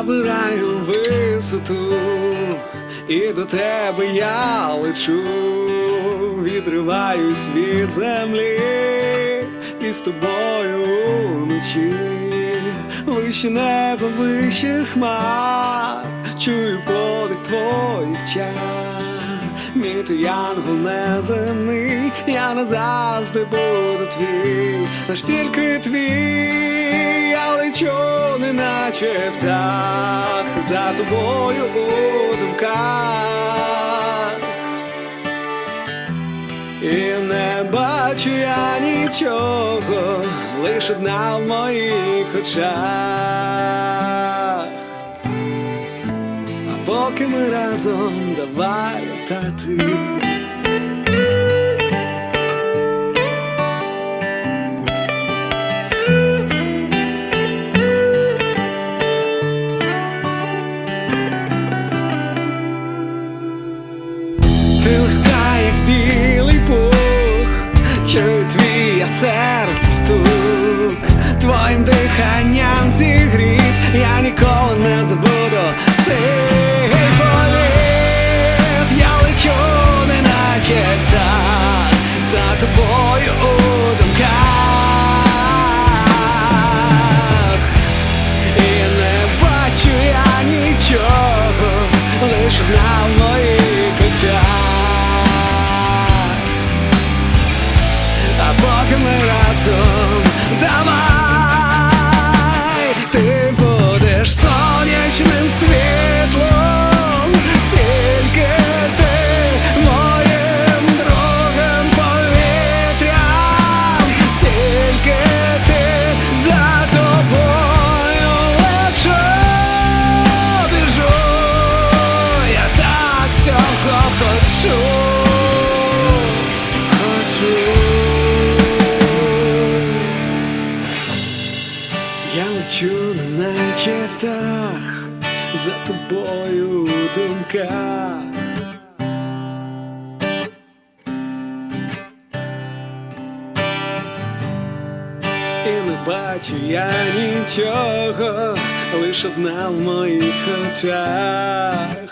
набираю висоту, і до тебе я лечу, відриваюсь від землі, і з тобою вночі, вище небо, вище хмар, чую подих твоїх чар. Мій ти янгол неземний, я назавжди буду твій, лиш тільки твій, я лечу, неначе птах, за тобою у думках. І не бачу я нічого, лиш одна в моїх очах. А поки ми разом давай летати. Чую твій серце стук, твоїм диханням зігріт, я ніколи не забуду цей політ, я лечу, неначе птах, за тобою хочу, хочу. Я лечу, неначе птах, за тобою у думках. І не бачу я нічого, лиш одна в моїх очах.